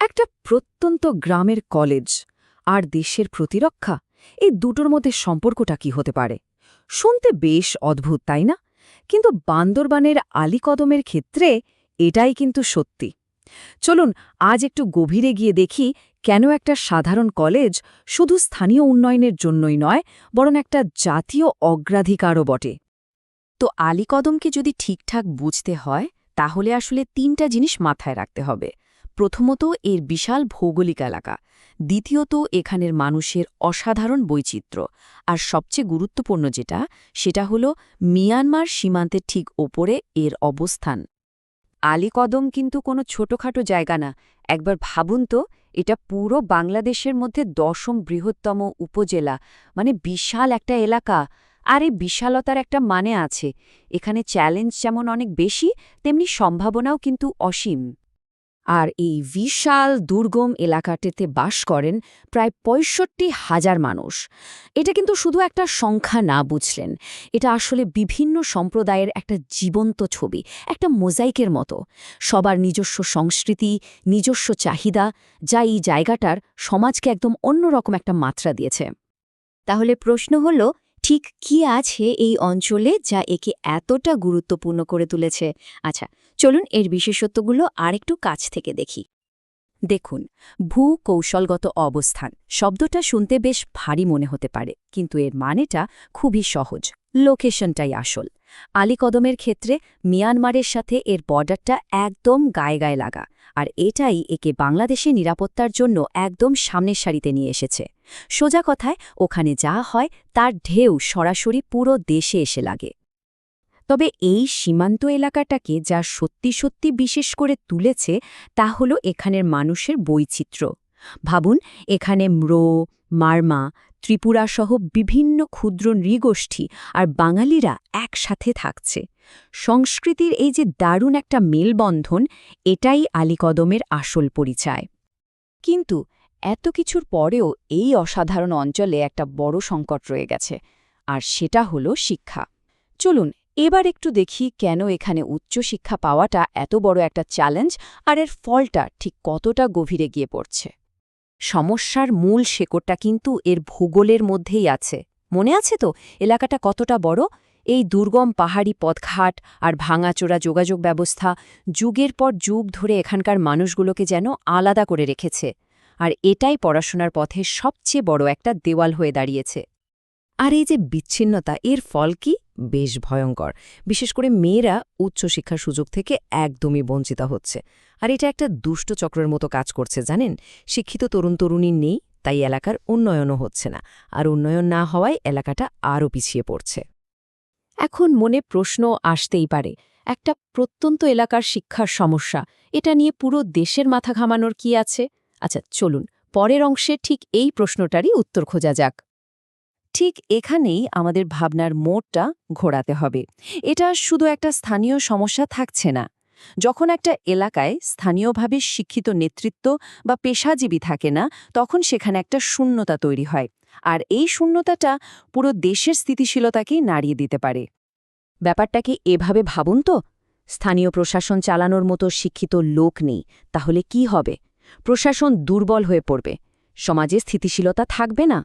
একটা প্রত্যন্ত গ্রামের কলেজ আর দেশের প্রতিরক্ষা এই দুটোর মধ্যে সম্পর্কটা কি হতে পারে? শুনতে বেশ অদ্ভুত, তাই না? কিন্তু বান্দরবানের আলীকদমের ক্ষেত্রে এটাই কিন্তু সত্যি। চলুন, আজ একটু গভীরে গিয়ে দেখি কেন একটা সাধারণ কলেজ শুধু স্থানীয় উন্নয়নের জন্যই নয়, বরং একটা জাতীয় অগ্রাধিকারও বটে। তো আলীকদমকে যদি ঠিকঠাক বুঝতে হয়, তাহলে আসলে তিনটা জিনিস মাথায় রাখতে হবে। প্রথমত এর বিশাল ভৌগোলিক এলাকা, দ্বিতীয়ত এখানের মানুষের অসাধারণ বৈচিত্র্য, আর সবচেয়ে গুরুত্বপূর্ণ যেটা, সেটা হল মিয়ানমার সীমান্তের ঠিক ওপরে এর অবস্থান। আলীকদম কিন্তু কোনো ছোটখাটো জায়গা না। একবার ভাবুন তো, এটা পুরো বাংলাদেশের মধ্যে দশম বৃহত্তম উপজেলা মানে বিশাল একটা এলাকা। আর এই বিশালতার একটা মানে আছে, এখানে চ্যালেঞ্জ যেমন অনেক বেশি, তেমনি সম্ভাবনাও কিন্তু অসীম। আর এই বিশাল, দুর্গম এলাকাটিতে বাস করেন প্রায় পঁয়ষট্টি হাজার মানুষ। এটা কিন্তু শুধু একটা সংখ্যা না বুঝলেন। এটা আসলে বিভিন্ন সম্প্রদায়ের একটা জীবন্ত ছবি, একটা মোজাইকের মতো। সবার নিজস্ব সংস্কৃতি, নিজস্ব চাহিদা, যা এই জায়গাটার সমাজকে একদম অন্যরকম একটা মাত্রা দিয়েছে। তাহলে প্রশ্ন হল ঠিক কি আছে এই অঞ্চলে যা একে এতটা গুরুত্বপূর্ণ করে তুলেছে? আচ্ছা চলুন এর বিশেষত্বগুলো আরেকটু কাছ থেকে দেখি। দেখুন ভূ কৌশলগত অবস্থান শব্দটা শুনতে বেশ ভারী মনে হতে পারে, কিন্তু এর মানেটা খুবই সহজ, লোকেশনটাই আসল। আলীকদমের ক্ষেত্রে মিয়ানমারের সাথে এর বর্ডারটা একদম গায়ে গায়ে লাগা, আর এটাই একে বাংলাদেশে নিরাপত্তার জন্য একদম সামনের সারিতে নিয়ে এসেছে। সোজা কথায়, ওখানে যা হয় তার ঢেউ সরাসরি পুরো দেশে এসে লাগে। তবে এই সীমান্ত এলাকাটাকে যা সত্যি সত্যি বিশেষ করে তুলেছে, তা হল এখানের মানুষের বৈচিত্র্য। ভাবুন, এখানে ম্রো, মারমা ত্রিপুরাসহ বিভিন্ন ক্ষুদ্র নৃগোষ্ঠী আর বাঙালিরা একসাথে থাকছে। সংস্কৃতির এই যে দারুণ একটা মেলবন্ধন, এটাই আলীকদমের আসল পরিচয়। কিন্তু এত কিছুর পরেও এই অসাধারণ অঞ্চলে একটা বড় সংকট রয়ে গেছে, আর সেটা হলো শিক্ষা। চলুন, এবার একটু দেখি কেন এখানে উচ্চশিক্ষা পাওয়াটা এত বড় একটা চ্যালেঞ্জ আর এর ফলটা ঠিক কতটা গভীরে গিয়ে পড়ছে। সমস্যার মূল শেকড়টা কিন্তু এর ভূগোলের মধ্যেই আছে। মনে আছে তো? এলাকাটা কতটা বড়? এই দুর্গম পাহাড়ি পথঘাট আর ভাঙাচোরা যোগাযোগ ব্যবস্থা যুগের পর যুগ ধরে এখানকার মানুষগুলোকে যেন আলাদা করে রেখেছে। আর এটাই পড়াশোনার পথে সবচেয়ে বড় একটা দেওয়াল হয়ে দাঁড়িয়েছে। আর এই যে বিচ্ছিন্নতা, এর ফল কি? বেশ ভয়ঙ্কর। বিশেষ করে মেয়েরা উচ্চশিক্ষার সুযোগ থেকে একদমই বঞ্চিত হচ্ছে। আর এটা একটা দুষ্ট চক্রের মতো কাজ করছে, জানেন? শিক্ষিত তরুণ তরুণী নেই, তাই এলাকার উন্নয়নও হচ্ছে না। আর উন্নয়ন না হওয়ায় এলাকাটা আরও পিছিয়ে পড়ছে। এখন মনে প্রশ্ন আসতেই পারে, একটা প্রত্যন্ত এলাকার শিক্ষার সমস্যা, এটা নিয়ে পুরো দেশের মাথা ঘামানোর কি আছে? আচ্ছা চলুন, পরের অংশে ঠিক এই প্রশ্নটারই উত্তর খোঁজা যাক। ঠিক এখানেই আমাদের ভাবনার মোড়টা ঘোরাতে হবে। এটা শুধু একটা স্থানীয় সমস্যা থাকছে না। যখন একটা এলাকায় স্থানীয়ভাবে শিক্ষিত নেতৃত্ব বা পেশাজীবী থাকে না, তখন সেখানে একটা শূন্যতা তৈরি হয়। আর এই শূন্যতাটা পুরো দেশের স্থিতিশীলতাকেই নাড়িয়ে দিতে পারে। ব্যাপারটাকে এভাবে ভাবুন তো। স্থানীয় প্রশাসন চালানোর মতো শিক্ষিত লোক নেই, তাহলে কি হবে? প্রশাসন দুর্বল হয়ে পড়বে। সমাজে স্থিতিশীলতা থাকবে না।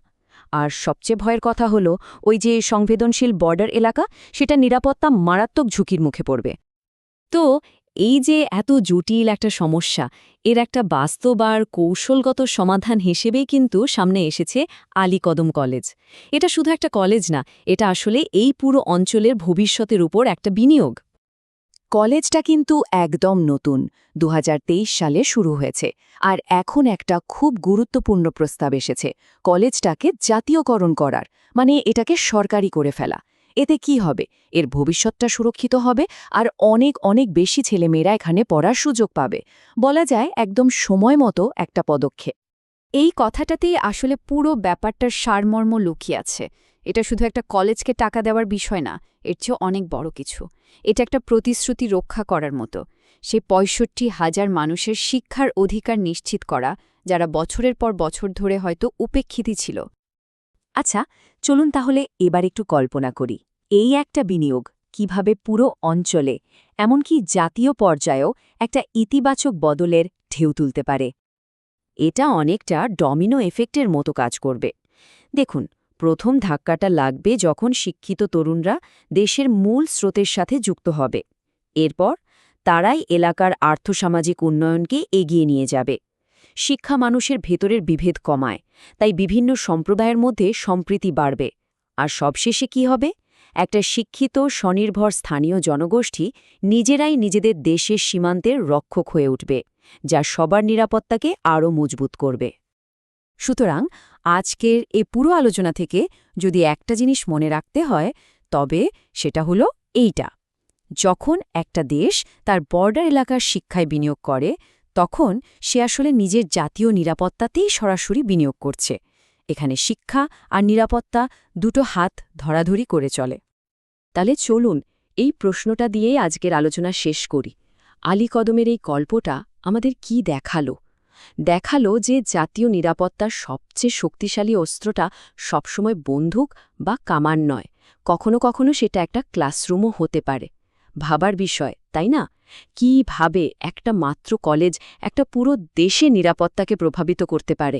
আর সবচেয়ে ভয়ের কথা হলো, ওই যে সংবেদনশীল বর্ডার এলাকা, সেটা নিরাপত্তা মারাত্মক ঝুঁকির মুখে পড়বে। তো, এই যে এত জটিল একটা সমস্যা, এর একটা বাস্তব আর কৌশলগত সমাধান হিসেবেই কিন্তু সামনে এসেছে আলীকদম কলেজ। এটা শুধু একটা কলেজ না, এটা আসলে এই পুরো অঞ্চলের ভবিষ্যতের উপর একটা বিনিয়োগ। কলেজটা কিন্তু একদম নতুন। দু হাজার তেইশ সালে শুরু হয়েছে আর এখন একটা খুব গুরুত্বপূর্ণ প্রস্তাব এসেছে। কলেজটাকে জাতীয়করণ করার মানে এটাকে সরকারি করে ফেলা। এতে কি হবে? এর ভবিষ্যৎটা সুরক্ষিত হবে আর অনেক অনেক বেশি ছেলেমেয়েরা এখানে পড়ার সুযোগ পাবে। বলা যায় একদম সময় মতো একটা পদক্ষেপ। এই কথাটাতেই আসলে পুরো ব্যাপারটার সারমর্ম লুকিয়ে আছে। এটা শুধু একটা কলেজকে টাকা দেওয়ার বিষয় না, এর চেয়ে অনেক বড় কিছু। এটা একটা প্রতিশ্রুতি রক্ষা করার মতো। সে পঁয়ষট্টি হাজার মানুষের শিক্ষার অধিকার নিশ্চিত করা, যারা বছরের পর বছর ধরে হয়তো উপেক্ষিতই ছিল। আচ্ছা চলুন তাহলে এবার একটু কল্পনা করি। এই একটা বিনিয়োগ কীভাবে পুরো অঞ্চলে, এমনকি জাতীয় পর্যায়েও একটা ইতিবাচক বদলের ঢেউ তুলতে পারে? এটা অনেকটা ডমিনো এফেক্টের মতো কাজ করবে। দেখুন প্রথম ধাক্কাটা লাগবে যখন শিক্ষিত তরুণরা দেশের মূল স্রোতের সাথে যুক্ত হবে। এরপর তারাই এলাকার আর্থসামাজিক উন্নয়নকে এগিয়ে নিয়ে যাবে। শিক্ষা মানুষের ভেতরের বিভেদ কমায়, তাই বিভিন্ন সম্প্রদায়ের মধ্যে সম্প্রীতি বাড়বে। আর সবশেষে কি হবে? একটা শিক্ষিত, স্বনির্ভর স্থানীয় জনগোষ্ঠী নিজেরাই নিজেদের দেশের সীমান্তের রক্ষক হয়ে উঠবে, যা সবার নিরাপত্তাকে আরও মজবুত করবে। সুতরাং আজকের এ পুরো আলোচনা থেকে যদি একটা জিনিস মনে রাখতে হয়, তবে সেটা হলো এইটা। যখন একটা দেশ তার বর্ডার এলাকার শিক্ষায় বিনিয়োগ করে, তখন সে আসলে নিজের জাতীয় নিরাপত্তাতেই সরাসরি বিনিয়োগ করছে। এখানে শিক্ষা আর নিরাপত্তা দুটো হাত ধরাধরি করে চলে। তাহলে চলুন এই প্রশ্নটা দিয়েই আজকের আলোচনা শেষ করি। আলী কদমের এই গল্পটা আমাদের কি দেখাল? দেখাল যে জাতীয় নিরাপত্তার সবচেয়ে শক্তিশালী অস্ত্রটা সবসময় বন্দুক বা কামান নয়। কখনো কখনো সেটা একটা ক্লাসরুমও হতে পারে। ভাবার বিষয়, তাই না? কীভাবে একটা মাত্র কলেজ একটা পুরো দেশে নিরাপত্তাকে প্রভাবিত করতে পারে?